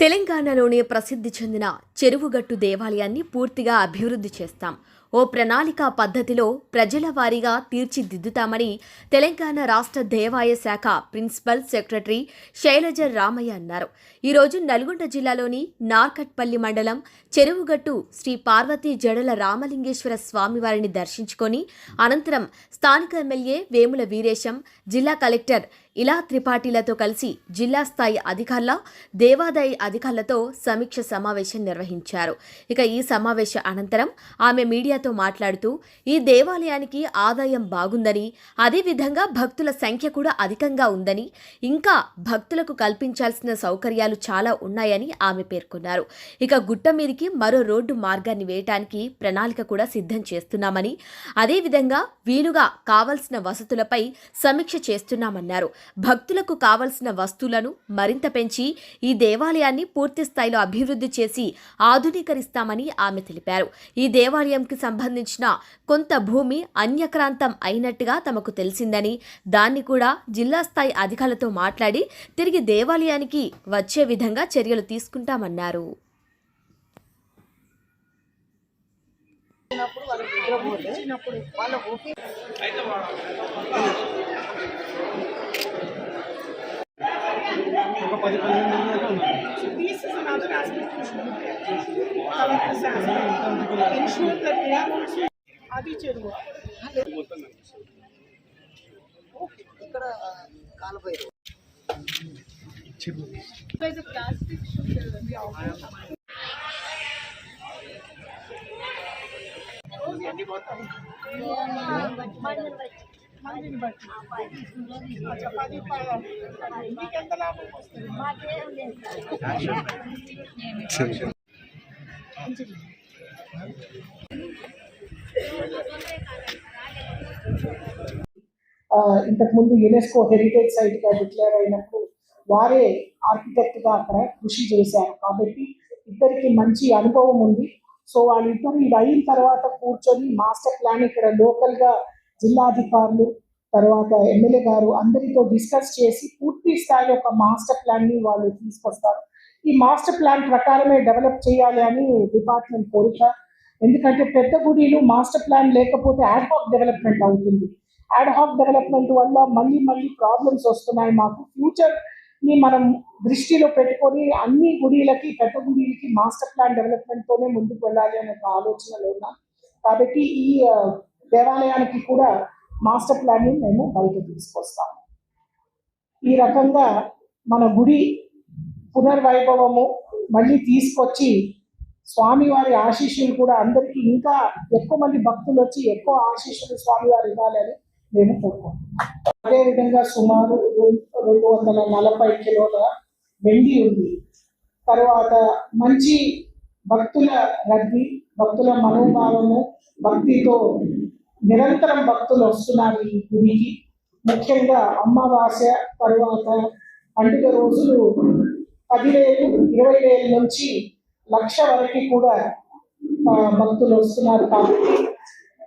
తెలంగాణలోనే ప్రసిద్ధి చెందిన చెరువుగట్టు దేవాలయాన్ని పూర్తిగా అభివృద్ధి చేస్తాం. ఓ ప్రణాళిక పద్ధతిలో ప్రజల వారీగా తీర్చిదిద్దుతామని తెలంగాణ రాష్ట్ర దేవాయ శాఖ ప్రిన్సిపల్ సెక్రటరీ శైలజ రామయ్య అన్నారు. ఈరోజు నల్గొండ జిల్లాలోని నార్కట్పల్లి మండలం చెరువుగట్టు శ్రీ పార్వతీ జడల రామలింగేశ్వర స్వామివారిని దర్శించుకొని అనంతరం స్థానిక ఎమ్మెల్యే వేముల వీరేశం జిల్లా కలెక్టర్ ఇలా త్రిపాఠీలతో కలిసి జిల్లా స్థాయి అధికారుల దేవాదాయ అధికారులతో సమీక్ష సమావేశం నిర్వహించారు. ఇక ఈ సమావేశ అనంతరం ఆమె మీడియాతో మాట్లాడుతూ ఈ దేవాలయానికి ఆదాయం బాగుందని అదేవిధంగా భక్తుల సంఖ్య కూడా అధికంగా ఉందని ఇంకా భక్తులకు కల్పించాల్సిన సౌకర్యాలు చాలా ఉన్నాయని ఆమె పేర్కొన్నారు. ఇక గుట్ట మీదికి మరో రోడ్డు మార్గాన్ని వేయటానికి ప్రణాళిక కూడా సిద్ధం చేస్తున్నామని అదేవిధంగా వీలుగా కావలసిన వసతులపై సమీక్ష చేస్తున్నామన్నారు. భక్తులకు కావలసిన వస్తువులను మరింత పెంచి ఈ దేవాలయాన్ని పూర్తి స్థాయిలో అభివృద్ధి చేసి ఆధునీకరిస్తామని ఆమె తెలిపారు. ఈ దేవాలయంకి సంబంధించిన కొంత భూమి అన్యక్రాంతం అయినట్టుగా తమకు తెలిసిందని దాన్ని కూడా జిల్లా స్థాయి అధికారులతో మాట్లాడి తిరిగి దేవాలయానికి వచ్చే విధంగా చర్యలు తీసుకుంటామన్నారు. ఇచ్చినప్పుడు ఒక పది పదిహేను మంది దాకా ఉన్నారు. This is another aspect we should look at. Collector's aspect. Ensure that they are also అది చెరువు ఓకే ఇక్కడ కాలుపోయారు There's a plastic should uh, be out. రోజు ఎన్ని పోతాం మందిని బట్టి. పది మీకు ఎంత లాభం వస్తుంది? ఇంతకుముందు యునెస్కో హెరిటేజ్ సైట్గా డిక్లేర్ అయినప్పుడు వారే ఆర్కిటెక్ట్గా అక్కడ కృషి చేశారు. కాబట్టి ఇద్దరికి మంచి అనుభవం ఉంది. సో వాళ్ళిద్దరు ఇది అయిన తర్వాత కూర్చొని మాస్టర్ ప్లాన్ ఇక్కడ లోకల్గా జిల్లాధికారులు తర్వాత ఎమ్మెల్యే గారు అందరితో డిస్కస్ చేసి పూర్తి స్థాయిలో ఒక మాస్టర్ ప్లాన్ని వాళ్ళు తీసుకొస్తారు. ఈ మాస్టర్ ప్లాన్ ప్రకారమే డెవలప్ చేయాలి అని డిపార్ట్మెంట్ కోరిక. ఎందుకంటే పెద్ద గుడిలు మాస్టర్ ప్లాన్ లేకపోతే యాడ్ హాక్ డెవలప్మెంట్ అవుతుంది. యాడ్ హాక్ డెవలప్మెంట్ వల్ల మళ్ళీ మళ్ళీ ప్రాబ్లమ్స్ వస్తున్నాయి మాకు. ఫ్యూచర్ని మనం దృష్టిలో పెట్టుకొని అన్ని గుడిలకి పెద్ద గుడిలకి మాస్టర్ ప్లాన్ డెవలప్మెంట్తోనే ముందుకు వెళ్ళాలి అనే ఒక ఆలోచనలో ఉన్నాం. కాబట్టి ఈ దేవాలయానికి కూడా మాస్టర్ ప్లాన్ని మేము బయట తీసుకొస్తాము. ఈ రకంగా మన గుడి పునర్వైభవము మళ్ళీ తీసుకొచ్చి స్వామివారి ఆశీస్సులు కూడా అందరికీ ఇంకా ఎక్కువ మంది భక్తులు వచ్చి ఎక్కువ ఆశీస్సులు స్వామివారు ఇవ్వాలని మేము కోరుకుంటున్నాం అదేవిధంగా సుమారు రెండు వందల నలభై కిలోల వెండి ఉంది. తర్వాత మంచి భక్తుల రద్దీ భక్తుల మనోభావము భక్తితో నిరంతరం భక్తులు వస్తున్నారు ఈ గుడికి. ముఖ్యంగా అమావాస్య తరువాత పండుగ రోజులు పదివేలు ఇరవై వేల నుంచి లక్ష వరకు కూడా భక్తులు వస్తున్నారు కాబట్టి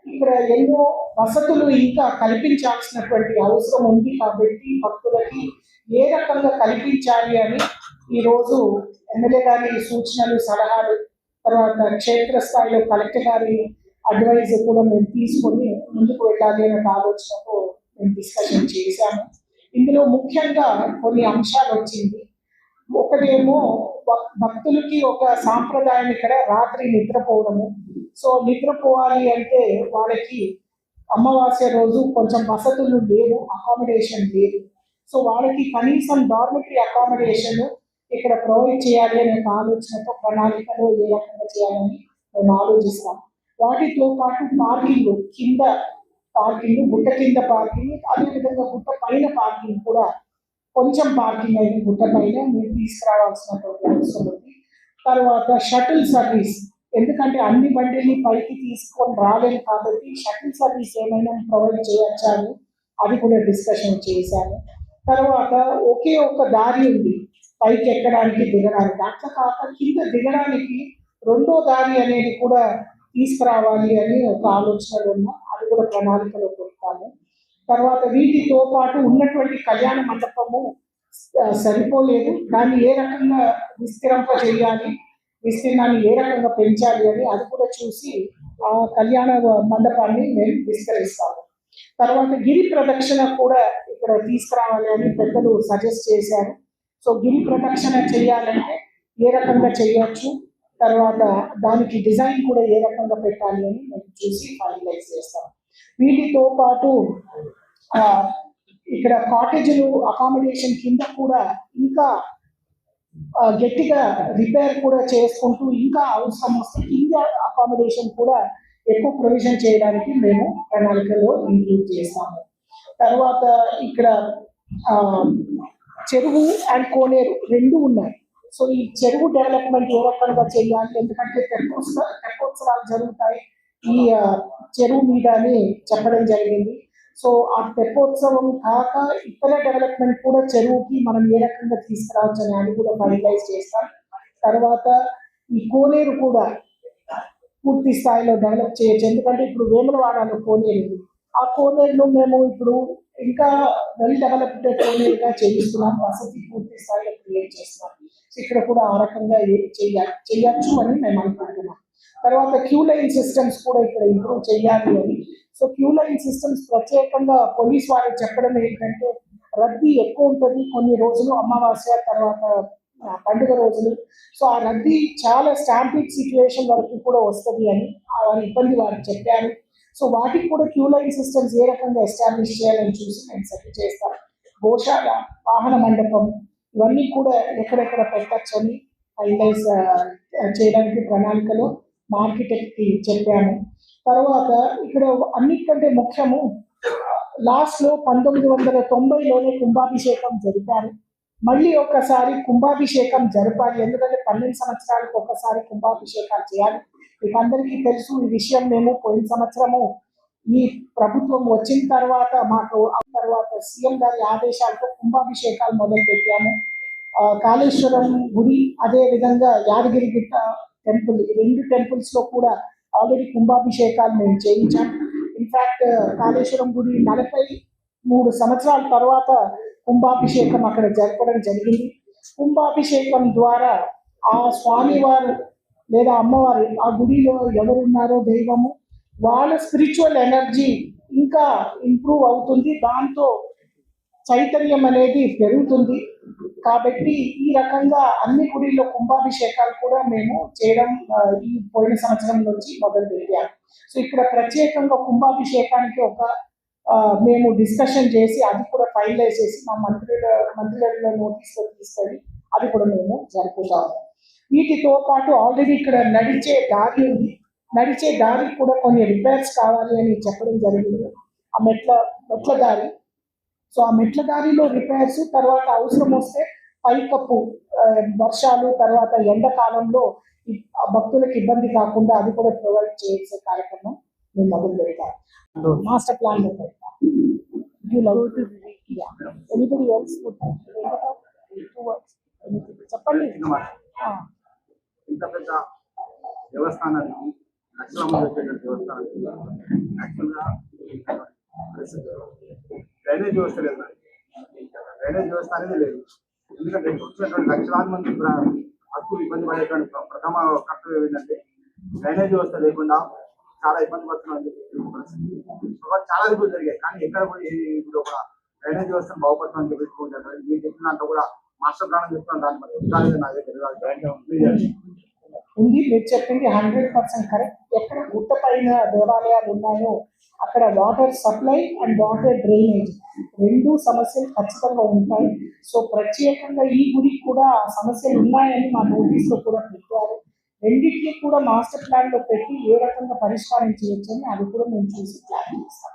ఇక్కడ ఎన్నో వసతులు ఇంకా కల్పించాల్సినటువంటి అవసరం ఉంది కాబట్టి భక్తులకి ఏ రకంగా కల్పించాలి అని ఈరోజు ఎమ్మెల్యే గారి సూచనలు సలహాలు తర్వాత క్షేత్రస్థాయిలో కలెక్టర్ గారి అడ్వైజ్ కూడా మేము తీసుకొని ముందుకు వెళ్ళాలి అనే ఆలోచనతో మేము డిస్కషన్ చేశాము. ఇందులో ముఖ్యంగా కొన్ని అంశాలు వచ్చింది. ఒకటేమో భక్- భక్తులకి ఒక సాంప్రదాయం ఇక్కడ రాత్రి నిద్రపోవడము. సో నిద్రపోవాలి అంటే వాళ్ళకి అమావాస్య రోజు కొంచెం వసతులు లేవు అకామిడేషన్ లేదు. సో వాళ్ళకి కనీసం డార్మిటరీ అకామిడేషన్ ఇక్కడ ప్రొవైడ్ చేయాలి అనే ఆలోచనతో ప్రణాళికలో ఏ రకంగా చేయాలని మేము ఆలోచిస్తాం వాటితో పాటు పార్కింగ్ కింద పార్కింగ్ గుట్ట కింద పార్కింగ్ అదేవిధంగా గుట్ట పైన పార్కింగ్ కూడా కొంచెం పార్కింగ్ అయిన గుట్ట పైన మీరు తీసుకురావాల్సినటువంటి అవసరం ఉంది. తర్వాత షటిల్ సర్వీస్. ఎందుకంటే అన్ని బండిని పైకి తీసుకొని రాలేదు కాబట్టి షటిల్ సర్వీస్ ఏమైనా ప్రొవైడ్ చేయొచ్చా అని అది కూడా డిస్కషన్ చేశాను. తర్వాత ఒకే ఒక దారి ఉంది. పైకి ఎక్కడానికి దిగడానికి. అట్లా కాక కింద దిగడానికి రెండో దారి అనేది కూడా తీసుకురావాలి అని ఒక ఆలోచనలు ఉన్నా అది కూడా ప్రణాళికలో పెడతాము తర్వాత వీటితో పాటు ఉన్నటువంటి కళ్యాణ మండపము సరిపోలేదు. దాన్ని ఏ రకంగా విస్తరింప చేయాలి విస్తీర్ణాన్ని ఏ రకంగా పెంచాలి అని అది కూడా చూసి ఆ కళ్యాణ మండపాన్ని మేము విస్తరిస్తాము. తర్వాత గిరి ప్రదక్షిణ కూడా ఇక్కడ తీసుకురావాలి అని పెద్దలు సజెస్ట్ చేశారు. సో గిరి ప్రదక్షిణ చేయాలంటే ఏ రకంగా చేయొచ్చు? తర్వాత దానికి డిజైన్ కూడా ఏ రకంగా పెట్టాలి అని మేము చూసి ఫైనలైజ్ చేస్తాం వీటితో పాటు ఇక్కడ కాటేజీలు అకామిడేషన్ కింద కూడా ఇంకా గట్టిగా రిపేర్ కూడా చేసుకుంటూ ఇంకా అవసరం వస్తే కింద అకామిడేషన్ కూడా ఎక్కువ ప్రొవిజన్ చేయడానికి మేము ప్రణాళికలో ఇంక్లూడ్ చేస్తాము. తర్వాత ఇక్కడ చెరువు అండ్ కోనేరు రెండు ఉన్నాయి. సో ఈ చెరువు డెవలప్మెంట్ ఏ రకంగా చేయాలి. ఎందుకంటే తెప్పోత్సవ తెప్పోత్సవాలు జరుగుతాయి. ఈ చెరువు మీద అని చెప్పడం జరిగింది. సో ఆ తెప్పోత్సవం కాక ఇతర డెవలప్మెంట్ కూడా చెరువుకి మనం ఏ రకంగా తీసుకురావచ్చు అని కూడా ఫైనలైజ్ చేస్తాం. తర్వాత ఈ కోనేరు కూడా పూర్తి స్థాయిలో డెవలప్ చేయొచ్చు. ఎందుకంటే ఇప్పుడు వేములవాడలో కోనేరు ఆ కోనేరులో మేము ఇప్పుడు ఇంకా వెల్ డెవలప్డ్ కోనేరుగా చేయిస్తున్నాం. వసతి పూర్తి స్థాయిలో క్రియేట్ చేస్తున్నాం. ఇక్కడ కూడా ఆ రకంగా చేయాలి చేయొచ్చు అని మేము అనుకుంటున్నాం. తర్వాత క్యూ లైన్ సిస్టమ్స్ కూడా ఇక్కడ ఇంప్రూవ్ చేయాలి అని. సో క్యూ లైన్ సిస్టమ్స్ ప్రత్యేకంగా పోలీస్ వారు చెప్పడం ఏంటంటే రద్దీ ఎక్కువ ఉంటుంది కొన్ని రోజులు అమావాస్య తర్వాత ఆ, పండుగ రోజులు. సో ఆ రద్దీ చాలా స్టాంపింగ్ సిచ్యువేషన్ వరకు కూడా వస్తుంది అని వారి ఇబ్బంది వారు చెప్పారు. సో వాటికి కూడా క్యూ లైన్ సిస్టమ్స్ ఏ రకంగా ఎస్టాబ్లిష్ చేయాలని చూసి మేము సెట్ చేస్తాం. గోశాల వాహన మండపం ఇవన్నీ కూడా ఎక్కడెక్కడ పెట్టచ్చని ఫైనలైజ్ చేయడానికి ప్రణాళికలో మార్కెట్కి చెప్పాము తర్వాత ఇక్కడ అన్నిటికంటే ముఖ్యము లాస్ట్లో పంతొమ్మిది వందల తొంభైలోనే కుంభాభిషేకం జరిపారు. మళ్ళీ ఒకసారి కుంభాభిషేకం జరపాలి ఎందుకంటే పన్నెండు సంవత్సరాలకు ఒకసారి కుంభాభిషేకాలు చేయాలి. మీకు అందరికీ తెలుసు ఈ విషయం మేము పోయిన సంవత్సరము ఈ ప్రభుత్వం వచ్చిన తర్వాత మాకు ఆ తర్వాత సీఎం గారి ఆదేశాలతో కుంభాభిషేకాలు మొదలు పెట్టాము ఆ, కాళేశ్వరం గుడి అదే విధంగా యాదగిరి గిట్ట టెంపుల్ ఈ రెండు టెంపుల్స్లో కూడా ఆల్రెడీ కుంభాభిషేకాలు మేము చేయించాం. ఇన్ఫాక్ట్ కాళేశ్వరం గుడి నలభై మూడు సంవత్సరాల తర్వాత కుంభాభిషేకం అక్కడ జరపడం జరిగింది. కుంభాభిషేకం ద్వారా ఆ స్వామివారు లేదా అమ్మవారు ఆ గుడిలో ఎవరున్నారో దైవము వాళ్ళ స్పిరిచువల్ ఎనర్జీ ఇంకా ఇంప్రూవ్ అవుతుంది. దాంతో చైతన్యం అనేది పెరుగుతుంది. కాబట్టి ఈ రకంగా అన్ని గుడిలో కుంభాభిషేకాలు కూడా మేము చేయడం ఈ పోయిన సంవత్సరం నుంచి మొదలు పెట్టాము సో ఇక్కడ ప్రత్యేకంగా కుంభాభిషేకానికి ఒక మేము డిస్కషన్ చేసి అది కూడా ఫైనలైజ్ చేసి మా మంత్రుల మంత్రుల నోటీస్లో తీసుకొని అది కూడా మేము జరుపుతాము. వీటితో పాటు ఆల్రెడీ ఇక్కడ నడిచే దారి ఉంది. నడిచే దారికి కూడా కొన్ని రిపేర్స్ కావాలి అని చెప్పడం జరిగింది. ఆ మెట్ల మెట్ల దారి. సో ఆ మెట్ల దారిలో రిపేర్స్ తర్వాత అవసరం వస్తే పైకప్పు వర్షాలు తర్వాత ఎండాకాలంలో భక్తులకు ఇబ్బంది కాకుండా అది కూడా ప్రొవైడ్ చేసే కార్యక్రమం మేము మొదలు పెడతాం. మాస్టర్ ప్లాన్లో పెడతాం. Two words? Anything? చెప్పండి. ఇంత పెద్ద దేవస్థానానికి డ్రైనేజ్ వ్యవస్థ లేదు డ్రైనేజ్ వ్యవస్థ అనేది లేదు ఎందుకంటే ఇక్కడ వచ్చినటువంటి లక్షలాది మంది ప్ర- హక్కులు ఇబ్బంది పడేటువంటి ప్రథమ కర్తవ్యం ఏంటంటే డ్రైనేజ్ వ్యవస్థ లేకుండా చాలా ఇబ్బంది పడుతున్నాం పరిస్థితి. చాలా దిగులు జరిగాయి కానీ ఎక్కడ కూడా ఇప్పుడు ఒక డ్రైనేజ్ వ్యవస్థను బాగుపడుతుందని చెప్పి మీరు చెప్పిన దాంట్లో కూడా మాస్టర్ ప్లాన్ చెప్తున్నాను దాని మరి నాకు తెలియదు ఉంది. మీరు చెప్పింది హండ్రెడ్ పర్సెంట్ కరెక్ట్. ఎక్కడ గుట్ట పైన దేవాలయాలు ఉన్నాయో అక్కడ water supply and water drainage రెండు సమస్యలు ఖచ్చితంగా ఉంటాయి. సో ప్రత్యేకంగా ఈ గురికి కూడా సమస్యలు ఉన్నాయని మా నోటీస్లో కూడా పెట్టారు రెండింటినీ కూడా మాస్టర్ ప్లాన్లో పెట్టి ఏ రకంగా పరిష్కారం చేయొచ్చని అది కూడా మేము చూసి ప్లాన్ చేస్తాం.